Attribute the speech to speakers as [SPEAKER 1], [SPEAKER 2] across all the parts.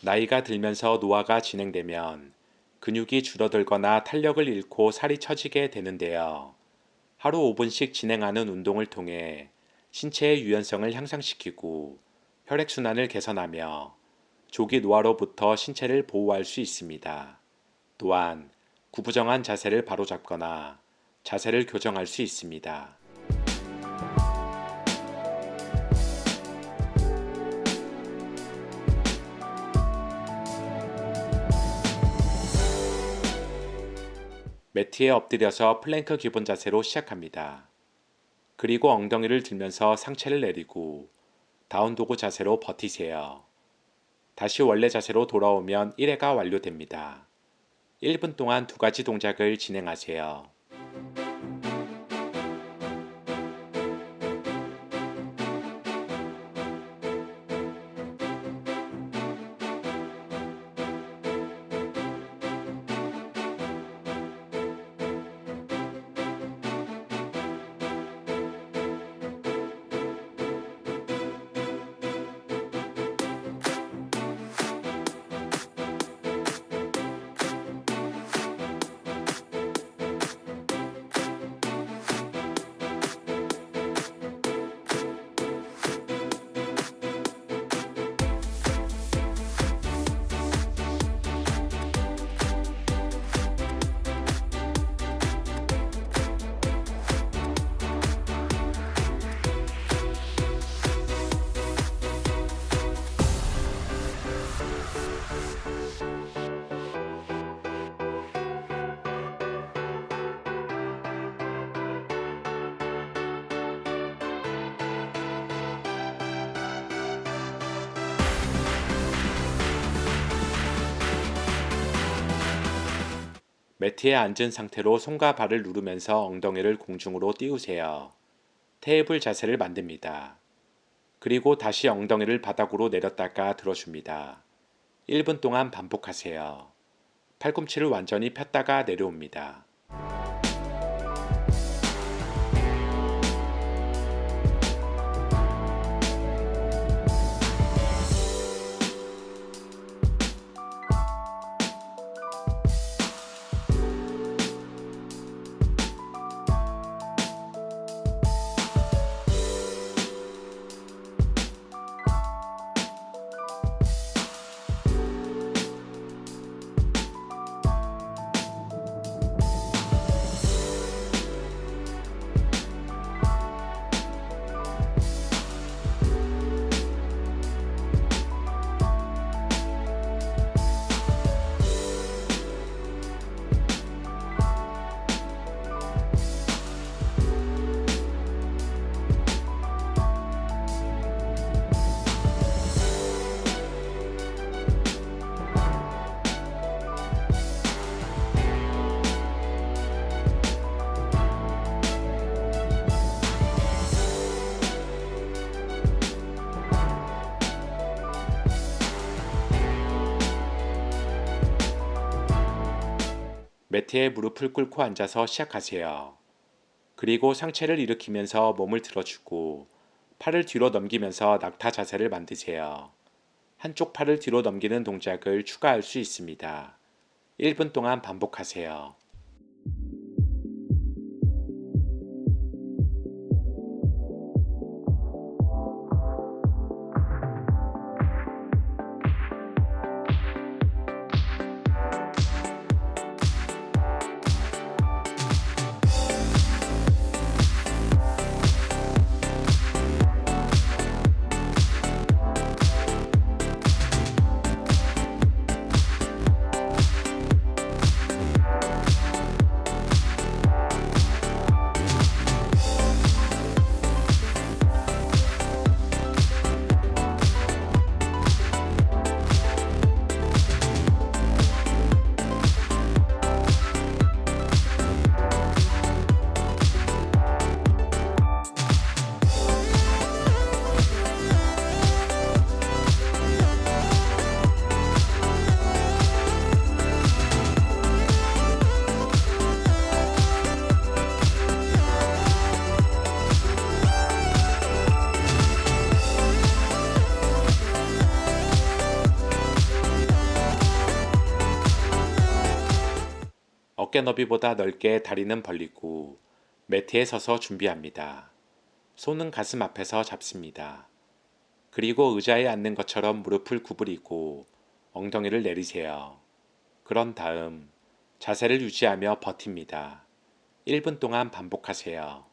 [SPEAKER 1] 나이가 들면서 노화가 진행되면 근육이 줄어들거나 탄력을 잃고 살이 처지게 되는데요. 하루 5분씩 진행하는 운동을 통해 신체의 유연성을 향상시키고 혈액순환을 개선하며 조기 노화로부터 신체를 보호할 수 있습니다. 또한 구부정한 자세를 바로잡거나 자세를 교정할 수 있습니다. 매트에 엎드려서 플랭크 기본 자세로 시작합니다. 그리고 엉덩이를 들면서 상체를 내리고 다운 도구 자세로 버티세요. 다시 원래 자세로 돌아오면 1회가 완료됩니다. 1분 동안 두 가지 동작을 진행하세요. 매트에 앉은 상태로 손과 발을 누르면서 엉덩이를 공중으로 띄우세요. 테이블 자세를 만듭니다. 그리고 다시 엉덩이를 바닥으로 내렸다가 들어줍니다. 1분 동안 반복하세요. 팔꿈치를 완전히 폈다가 내려옵니다. 매트에 무릎을 꿇고 앉아서 시작하세요. 그리고 상체를 일으키면서 몸을 들어주고 팔을 뒤로 넘기면서 낙타 자세를 만드세요. 한쪽 팔을 뒤로 넘기는 동작을 추가할 수 있습니다. 1분 동안 반복하세요. 어깨 너비보다 넓게 다리는 벌리고 매트에 서서 준비합니다. 손은 가슴 앞에서 잡습니다. 그리고 의자에 앉는 것처럼 무릎을 구부리고 엉덩이를 내리세요. 그런 다음 자세를 유지하며 버팁니다. 1분 동안 반복하세요.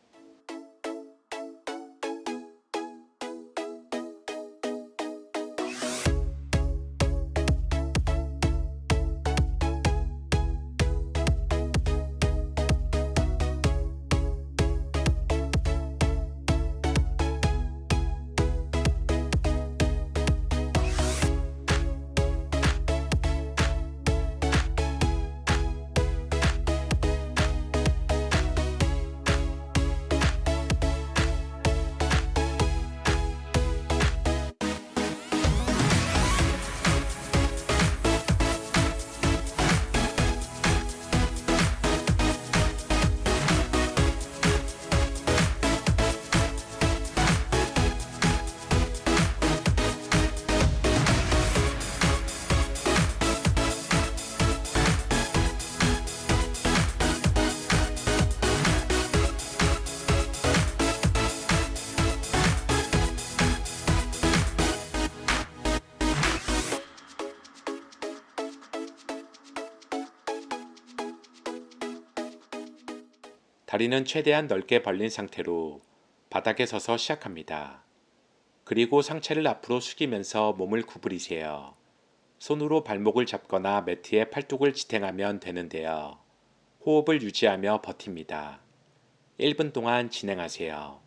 [SPEAKER 1] 다리는 최대한 넓게 벌린 상태로 바닥에 서서 시작합니다. 그리고 상체를 앞으로 숙이면서 몸을 구부리세요. 손으로 발목을 잡거나 매트에 팔뚝을 지탱하면 되는데요. 호흡을 유지하며 버팁니다. 1분 동안 진행하세요.